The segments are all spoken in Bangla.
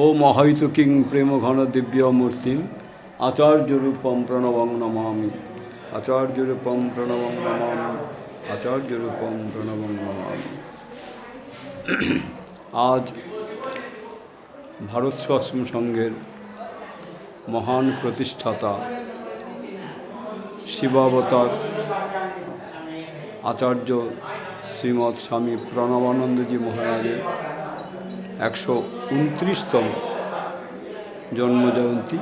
ও মহায়িত কিং প্রেম ঘন দিব্য মূর্তিম আচার্যরূপম প্রণবং নমামি। আচার্যরূপম প্রণবং নমামি। আচার্যরূপম প্রণবং নমামি। আজ ভারত স্বাশ্রম সংঘের মহান প্রতিষ্ঠাতা শিবাবতার আচার্য শ্রীমৎ স্বামী প্রণবানন্দজি মহারাজের একশো উনত্রিশতম জন্মজয়ন্তী,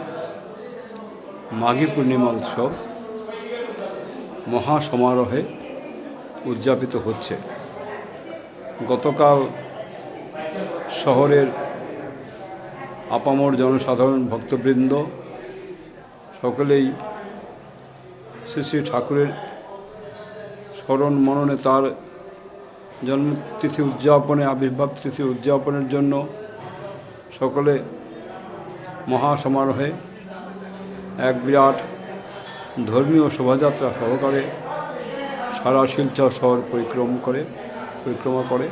মাঘী পূর্ণিমা উৎসব মহাসমারোহে উদযাপিত হচ্ছে। গতকাল শহরের আপামর জনসাধারণ ভক্তবৃন্দ সকলেই শ্রী শ্রী ঠাকুরের স্মরণ মননে তার জন্মতিথি উদযাপনে আবির্ভাব তিথি উদযাপনের জন্য সকলে মহাসমারোহে এক বিরাট ধর্মীয় শোভাযাত্রা সহকারে সারা শিলচর শহর পরিক্রম করে, পরিক্রমা করে।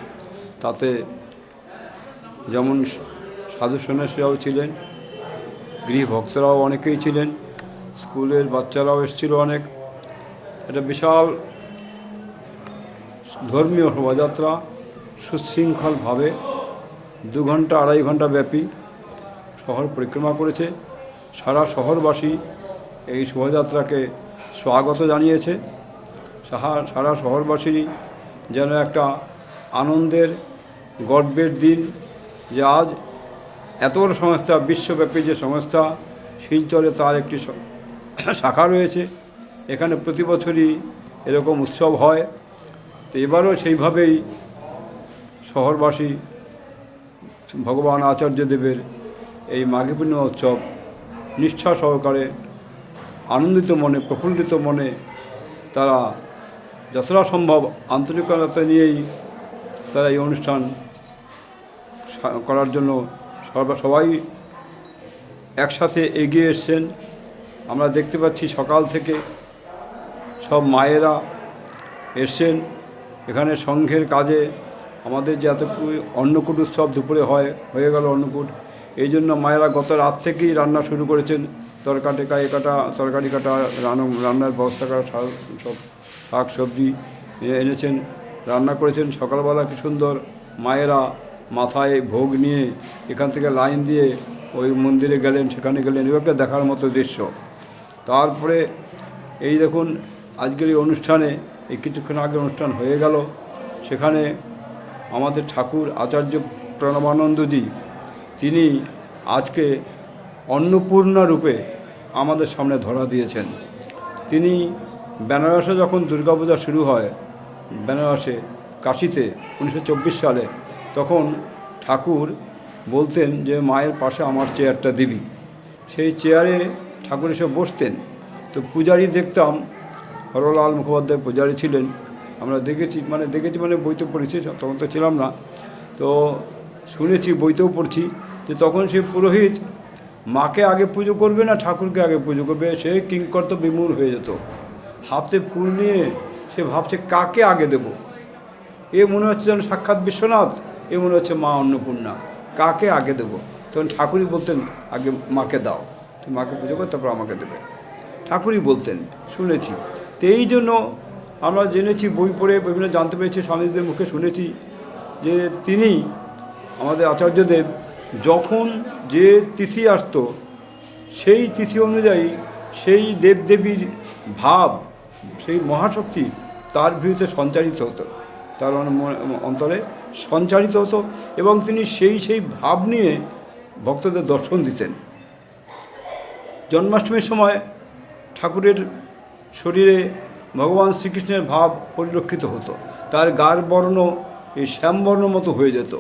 তাতে যেমন সাধু সন্ন্যাসীরাও ছিলেন, গৃহভক্তরাও অনেকেই ছিলেন, স্কুলের বাচ্চারাও এসেছিল অনেক। এটা বিশাল ধর্মীয় শোভাযাত্রা সুশৃঙ্খলভাবে দু ঘণ্টা আড়াই ঘণ্টা ব্যাপী শহর পরিক্রমা করেছে। সারা শহরবাসী এই শোভাযাত্রাকে স্বাগত জানিয়েছে। সারা শহরবাসীরই যেন একটা আনন্দের, গর্বের দিন যে আজ এত বড় সংস্থা, বিশ্বব্যাপী যে সংস্থা শিলচরে তার একটি শাখা রয়েছে। এখানে প্রতি বছরই এরকম উৎসব হয়। তো এবারও সেইভাবেই শহরবাসী ভগবান আচার্যদেবের এই মাঘী পূর্ণিমা উৎসব নিষ্ঠা সহকারে, আনন্দিত মনে, প্রফুল্লিত মনে তারা যতটা সম্ভব আন্তরিকতা নিয়েই তারা এই অনুষ্ঠান করার জন্য সবাই একসাথে এগিয়ে এসছেন। আমরা দেখতে পাচ্ছি সকাল থেকে সব মায়েরা এসছেন। এখানে সংঘের কাজে আমাদের যে এত অন্নকূট উৎসব দুপুরে হয়, হয়ে গেল অন্নকূট। এই জন্য মায়েরা গত রাত থেকেই রান্না শুরু করেছেন। তরকারি কাটা কাটা, তরকারি কাটা, রান্না, রান্নার ব্যবস্থা করা সব, শাক, সবজি এনেছেন। রান্না করেছেন, সকালবেলা কি সুন্দর মায়েরা মাথায় ভোগ নিয়ে এখান থেকে লাইন দিয়ে ওই মন্দিরে গেলেন, সেখানে গেলেন, এভাবে দেখার মতো দৃশ্য। তারপরে এই দেখুন, আজকের এই অনুষ্ঠানে এই কিছুক্ষণ আগে অনুষ্ঠান হয়ে গেল। সেখানে আমাদের ঠাকুর আচার্য প্রণবানন্দজি, তিনি আজকে অন্নপূর্ণা রূপে আমাদের সামনে ধরা দিয়েছেন। তিনি বেনারসে যখন দুর্গাপূজা শুরু হয়, বেনারসে, কাশিতে উনিশশো চব্বিশ সালে, তখন ঠাকুর বলতেন যে, মায়ের পাশে আমার চেয়ারটা দিবি। সেই চেয়ারে ঠাকুর এসে বসতেন। তো পূজারি দেখতাম হরলাল মুখোপাধ্যায় পূজারি ছিলেন। আমরা দেখেছি মানে দেখেছি মানে বইতে পড়েছি তখন তো ছিলাম না। তো শুনেছি, বইতেও পড়ছি যে তখন সে পুরোহিত মাকে আগে পুজো করবে না ঠাকুরকে আগে পুজো করবে? সে কিংকর্ত বিমূর হয়ে যেত। হাতে ফুল নিয়ে সে ভাবছে, কাকে আগে দেব? এ মনে হচ্ছে যেন সাক্ষাৎ বিশ্বনাথ, এ মনে হচ্ছে মা অন্নপূর্ণা। কাকে আগে দেবো? তখন ঠাকুরই বলতেন, আগে মাকে দাও। তুমি মাকে পুজো করো তারপর আমাকে দেবে। ঠাকুরই বলতেন, শুনেছি। তো এই জন্য আমরা জেনেছি, বই পড়ে বিভিন্ন জানতে পেরেছি, স্বামীজিদের মুখে শুনেছি যে তিনি আমাদের আচার্যদেব যখন যে তিথি আসতো, সেই তিথি অনুযায়ী সেই দেবদেবীর ভাব, সেই মহাশক্তি তার বিরুদ্ধে সঞ্চারিত হতো। তার অন্তরে সঞ্চারিত হতো এবং তিনি সেই সেই ভাব নিয়ে ভক্তদের দর্শন দিতেন। জন্মাষ্টমীর সময় ঠাকুরের শরীরে ভগবান শ্রীকৃষ্ণের ভাব পরিলক্ষিত হতো। তার গার বর্ণ, এই শ্যামবর্ণ মতো হয়ে যেত।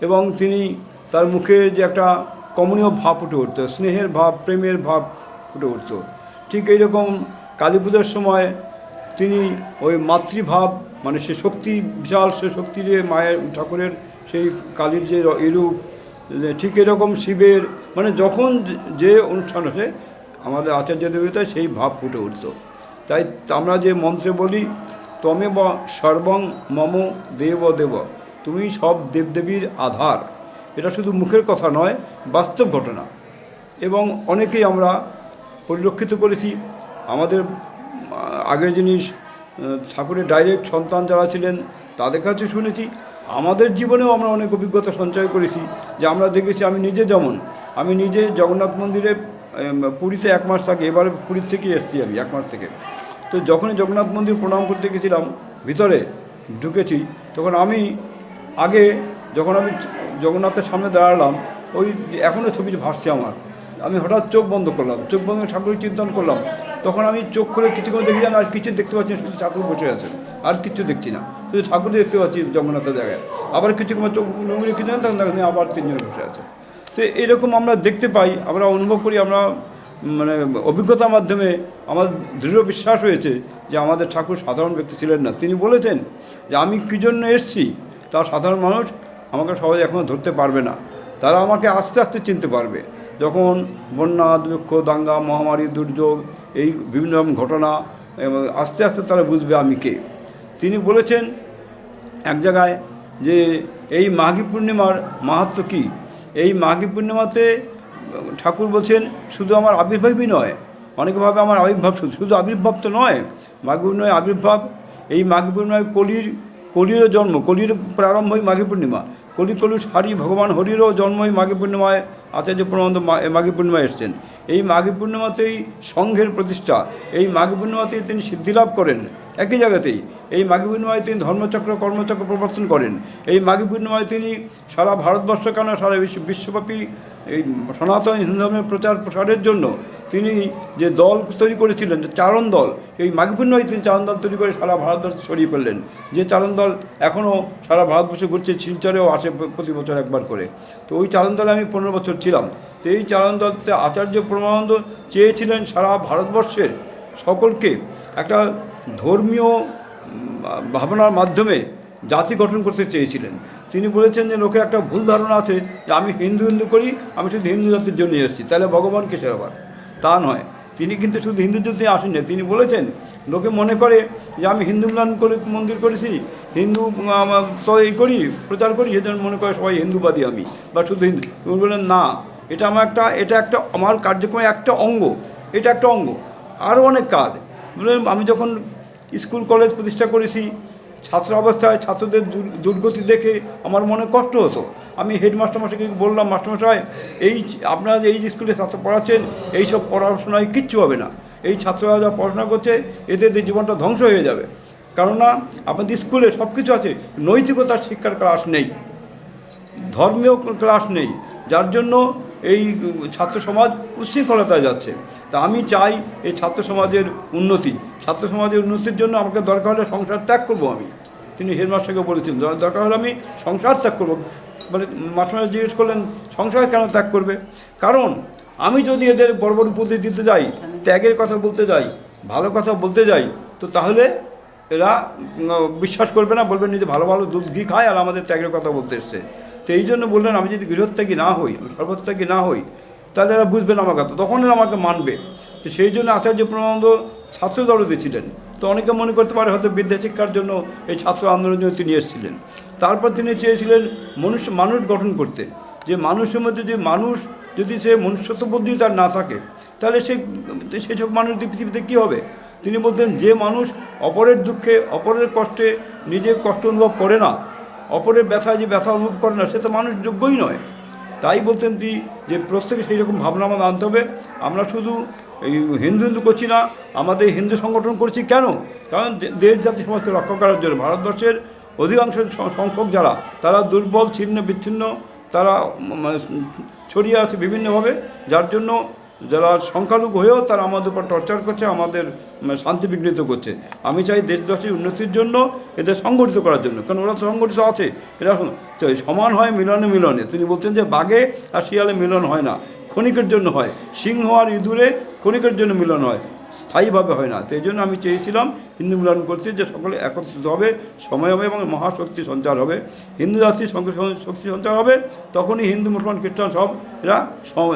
এবং তিনি তার মুখে যে একটা কমনীয় ভাব ফুটে উঠতো, স্নেহের ভাব, প্রেমের ভাব ফুটে উঠতো। ঠিক এইরকম কালী পুজোর সময় তিনি ওই মাতৃভাব মানে সে শক্তি, বিশাল সে শক্তি যে মায়ের, ঠাকুরের সেই কালীর যে এরূপ ঠিক এরকম শিবের মানে যখন যে- অনুষ্ঠান হচ্ছে আমাদের আচার্য দেবতা সেই ভাব ফুটে উঠত। তাই আমরা যে মন্ত্রে বলি, তমে বা সর্বং মম দেব দেব তুমি সব দেবদেবীর আধার। এটা শুধু মুখের কথা নয়, বাস্তব ঘটনা। এবং অনেকেই আমরা পরিলক্ষিত করেছি, আমাদের আগের জিনিস ঠাকুরের ডাইরেক্ট সন্তান যারা ছিলেন, তাদের কাছে শুনেছি। আমাদের জীবনেও আমরা অনেক অভিজ্ঞতা সঞ্চয় করেছি যে আমরা দেখেছি আমি নিজে যেমন, আমি নিজে জগন্নাথ মন্দিরে পুরীতে এক মাস থাকি, এবারে পুরীর থেকে এসেছি আমি, এক মাস থেকে। তো যখনই জগন্নাথ মন্দির প্রণাম করতে গেছিলাম, ভিতরে ঢুকেছি, তখন আমি আগে যখন আমি জগন্নাথের সামনে দাঁড়ালাম, ওই এখনও ছবি ভাসছে আমার। আমি হঠাৎ চোখ বন্ধ করলাম, চোখ বন্ধ করে ঠাকুরের চিন্তন করলাম। তখন আমি চোখ খুলে কিছুক্ষণ দেখি আর কিছু দেখতে পাচ্ছি না, শুধু ঠাকুর বসে আছে, আর কিছু দেখছি না। শুধু ঠাকুর দেখতে পাচ্ছি জগন্নাথের জায়গায়। আবার কিছুক্ষণ চোখ কিছু না আবার তিনজন বসে আছে। তো এরকম আমরা দেখতে পাই, আমরা অনুভব করি, আমরা মানে অভিজ্ঞতার মাধ্যমে আমার দৃঢ় বিশ্বাস হয়েছে যে আমাদের ঠাকুর সাধারণ ব্যক্তি ছিলেন না। তিনি বলেছেন যে আমি কী জন্য এসেছি? তা সাধারণ মানুষ আমাকে সবাই এখনও ধরতে পারবে না। তারা আমাকে আস্তে আস্তে চিনতে পারবে। যখন বন্যা দুঃখ দাঙ্গা, মহামারী, দুর্যোগ, এই বিভিন্ন রকম ঘটনা আস্তে আস্তে তারা বুঝবে আমি কে। তিনি বলেছেন এক জায়গায় যে এই মাঘী পূর্ণিমার মাহাত্ম কী? এই মাঘী পূর্ণিমাতে ঠাকুর বলছেন, শুধু আমার আবির্ভাবই নয়। অনেকে ভাবে আমার আবির্ভাব শুধু শুধু আবির্ভাব তো নয়, মাঘী পূর্ণিমায় আবির্ভাব। এই মাঘী পূর্ণিমায় কলির, কলিরও জন্ম, কলির প্রারম্ভই মাঘী পূর্ণিমা। কলি কলু সারি ভগবান হরিরও জন্মই মাঘী পূর্ণিমায়, আচার্য প্রণান্ত মাঘী পূর্ণিমায় এসছেন। এই মাঘী পূর্ণিমাতেই সংঘের প্রতিষ্ঠা। এই মাঘী পূর্ণিমাতেই তিনি সিদ্ধিলাভ করেন। একই জায়গাতেই এই মাঘী পূর্ণিমায় তিনি ধর্মচক্র, কর্মচক্র প্রবর্তন করেন। এই মাঘী পূর্ণিমায় তিনি সারা ভারতবর্ষ কেন সারা বিশ্ব, বিশ্বব্যাপী এই সনাতন হিন্দু ধর্মের প্রচার প্রসারের জন্য তিনি যে দল তৈরি করেছিলেন, যে চারণ দল, এই মাঘী পূর্ণিমায় তিনি চারণ দল তৈরি করে সারা ভারতবর্ষে ছড়িয়ে ফেললেন। যে চারণ দল এখনও সারা ভারতবর্ষে ঘুরছে, শিলচরেও আসে প্রতি বছর একবার করে। তো ওই চারণ দলে আমি পনেরো বছর ছিলাম। তো এই চারণ দলতে আচার্য প্রমানন্দ চেয়েছিলেন সারা ভারতবর্ষের সকলকে একটা ধর্মীয় ভাবনার মাধ্যমে জাতি গঠন করতে চেয়েছিলেন। তিনি বলেছেন যে লোকের একটা ভুল ধারণা আছে যে আমি হিন্দু হিন্দু করি, আমি শুধু হিন্দু জাতির জন্য এসেছি। তাহলে ভগবান কিসের আবার? তা নয়। তিনি কিন্তু শুধু হিন্দু জাতি আসেননি তিনি বলেছেন, লোকে মনে করে যে আমি হিন্দু মিলন করে, মন্দির করেছি, হিন্দু তো এই করি, প্রচার করি সেজন্য মনে করে সবাই হিন্দুবাদী আমি, বা শুধু হিন্দু। তিনি বললেন, না, এটা আমার একটা, এটা একটা, আমার কার্যক্রমের একটা অঙ্গ, এটা একটা অঙ্গ। আরও অনেক কাজ। আমি যখন স্কুল, কলেজ প্রতিষ্ঠা করেছি ছাত্র অবস্থায় ছাত্রদের দুর- দুর্গতি দেখে আমার মনে কষ্ট হতো। আমি হেডমাস্টার মশাইকে বললাম মাস্টারমশাই এই আপনারা যে এই স্কুলে ছাত্র পড়াচ্ছেন, এই সব পড়াশোনায় কিচ্ছু হবে না। এই ছাত্ররা যা পড়াশোনা করছে, এতে এদের জীবনটা ধ্বংস হয়ে যাবে। কেননা আপনাদের স্কুলে সব কিছু আছে, নৈতিকতার শিক্ষার ক্লাস নেই, ধর্মীয় ক্লাস নেই, যার জন্য এই ছাত্র সমাজ উচ্ছৃঙ্খলতায় যাচ্ছে। তা আমি চাই এই ছাত্র সমাজের উন্নতি। ছাত্র সমাজের উন্নতির জন্য আমাকে দরকার হলে সংসার ত্যাগ করব আমি। তিনি হেডমাস্টারকে বলেছেন "দর- দরকার হলে আমি সংসার ত্যাগ করব। মানে মাস্টার জিজ্ঞেস করলেন, সংসার কেন ত্যাগ করবে? কারণ আমি যদি এদের বড় উপদেশ দিতে যাই, ত্যাগের কথা বলতে যাই, ভালো কথা বলতে যাই, তো তাহলে এরা বিশ্বাস করবে না বলবেন নিজে ভালো ভালো দুধ ঘি খায় আর আমাদের ত্যাগের কথা বলতে এসছে। তো এই জন্য বললেন, আমি যদি গৃহত্যাগী না হই সর্বত্যাগী না হই, তাহলে এরা বুঝবেন আমার কথা। তখন এরা আমাকে মানবে। তো সেই জন্য আচার্য প্রণানন্দ ছাত্র দলতে ছিলেন তো অনেকে মনে করতে পারে হয়তো বিদ্যা শিক্ষার জন্য এই ছাত্র আন্দোলনের জন্য তিনি এসেছিলেন। তারপর তিনি চেয়েছিলেন মনুষ্য মানুষ গঠন করতে। যে মানুষের মধ্যে যে মানুষ, যদি সে মনুষ্যত্ববোধই তার না থাকে, তাহলে সে সেসব মানুষ দিয়ে পৃথিবীতে কী হবে? তিনি বলতেন, যে মানুষ অপরের দুঃখে, অপরের কষ্টে নিজে কষ্ট অনুভব করে না, অপরের ব্যথায় যে ব্যথা অনুভব করে না, সে তো মানুষ যোগ্যই নয়। তাই বলতেন তিনি যে প্রত্যেকে সেই রকম ভাবনা আমাদের আনতে হবে। আমরা শুধু হিন্দু হিন্দু করছি না, আমাদের হিন্দু সংগঠন করছি কেন? কারণ দেশ জাতি সমাজকে রক্ষা করার জন্য ভারতবর্ষের অধিকাংশ সংখ্যক যারা, তারা দুর্বল, ছিন্ন, বিচ্ছিন্ন, তারা মানে ছড়িয়ে আছে বিভিন্নভাবে, যার জন্য যারা সংখ্যালঘু হয়েও তারা আমাদের উপর টর্চার করছে, আমাদের শান্তি বিঘ্নিত করছে। আমি চাই দেশবাসীর উন্নতির জন্য এদের সংগঠিত করার জন্য, কারণ ওরা তো সংগঠিত আছে। এরা সমান হয় মিলনে মিলনে। তিনি বলতেন যে বাঘে আর শিয়ালে মিলন হয় না। ক্ষণিকের জন্য হয়। সিংহ আর ইঁদুরে ক্ষণিকের জন্য মিলন হয়। স্থায়ীভাবে হয় না। তো এই জন্য আমি চেয়েছিলাম হিন্দু মিলন করতে যে সকলে একত্রিত হবে, সময় হবে এবং মহাশক্তি সঞ্চার হবে। হিন্দু জাতির শক্তি সঞ্চার হবে। তখনই হিন্দু, মুসলমান, খ্রিস্টান সব এরা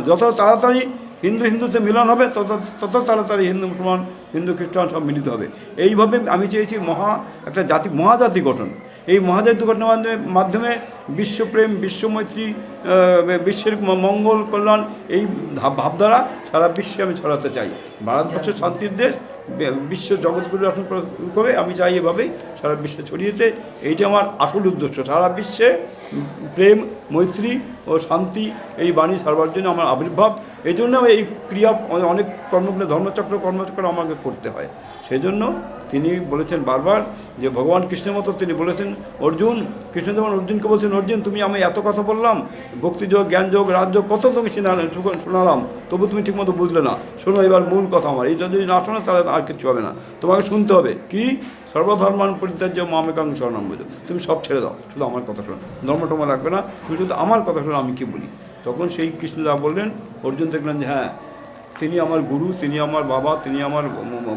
যত তাড়াতাড়ি হিন্দু, হিন্দুতে মিলন হবে, তত তত তাড়াতাড়ি হিন্দু, মুসলমান, হিন্দু, খ্রিস্টান সব মিলিত হবে। এইভাবে আমি চেয়েছি মহা, একটা জাতি, মহাজাতি গঠন। এই মহাজায় দুর্ঘটনার মাধ্যমে মাধ্যমে বিশ্বপ্রেম, বিশ্বমৈত্রী বিশ্বের মঙ্গল, কল্যাণ এই ভাব- ভাবধারা সারা বিশ্বে আমি ছড়াতে চাই। ভারতবর্ষ শান্তির দেশ বিশ্ব জগৎগুরু রচন করে আমি চাই এভাবেই সারা বিশ্বে ছড়িয়েছে এইটা আমার আসল উদ্দেশ্য। সারা বিশ্বে প্রেম, মৈত্রী ও শান্তি এই বাণী সারবার জন্য আমার আবির্ভাব। এই জন্য এই ক্রিয়া অনেক কর্মগুলো, ধর্মচক্র, কর্মচক্র আমাকে করতে হয়। সেই জন্য তিনি বলেছেন বারবার যে ভগবান কৃষ্ণের মতো তিনি বলেছেন, অর্জুন, কৃষ্ণ যেমন অর্জুনকে বলছেন, অর্জুন, তুমি আমি এত কথা বললাম, ভক্তিযোগ, জ্ঞানযোগ, রাজযোগ, কত তুমি শোনালাম তবু তুমি ঠিকমতো বুঝলে না। শোনো এবার মূল কথা আমার, এই যদি না শোনো তাহলে আর কিছু হবে না। তোমাকে শুনতে হবে, কি? সর্বধর্মান পরিত্যাজ্য মামেকাং শরণাম বুঝো। তুমি সব ছেড়ে দাও, শুধু আমার কথা শোনো, ধর্ম টর্ম লাগবে না, তুমি শুধু আমার কথা শোনো, আমি কি বলি? তখন সেই কৃষ্ণদা বললেন, অর্জুন দেখলেন যে হ্যাঁ তিনি আমার গুরু, তিনি আমার বাবা, তিনি আমার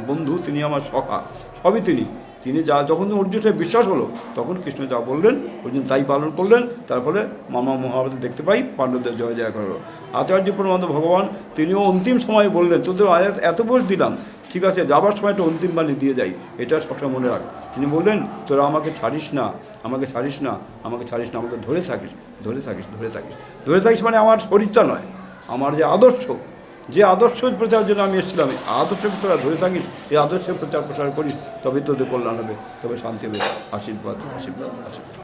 বন্ধু, তিনি আমার সখা সবই তিনি। তিনি যা, যখন অর্জুন সাহেব বিশ্বাস হলো, তখন কৃষ্ণ যা বললেন অর্জুন তাই পালন করলেন। তার ফলে মামা মহাভারতে দেখতে পাই, পাণ্ডবদের জয় জয় করল আচার্য প্রণাদ ভগবান, তিনিও অন্তিম সময়ে বললেন, তোদের আয়াত এত বোঝ দিলাম, ঠিক আছে, যাবার সময় একটা অন্তিম বাণী দিয়ে যাই, এটা সবসময় মনে রাখ। তিনি বললেন, তোরা আমাকে ছাড়িস না, আমাকে ছাড়িস না, আমাকে ছাড়িস না, আমাকে ধরে থাকিস ধরে থাকিস ধরে থাকিস। ধরে থাকিস মানে আমার শরীরটা নয়, আমার যে আদর্শ যে আদর্শ প্রচারের জন্য আমি এসেছিলাম আদর্শ তোরা ধরে থাকিস, এই আদর্শ প্রচার প্রসার করিস তবে তোদের কল্যাণ হবে, তবে শান্তি হবে। আশীর্বাদ আশীর্বাদ আশীর্বাদ।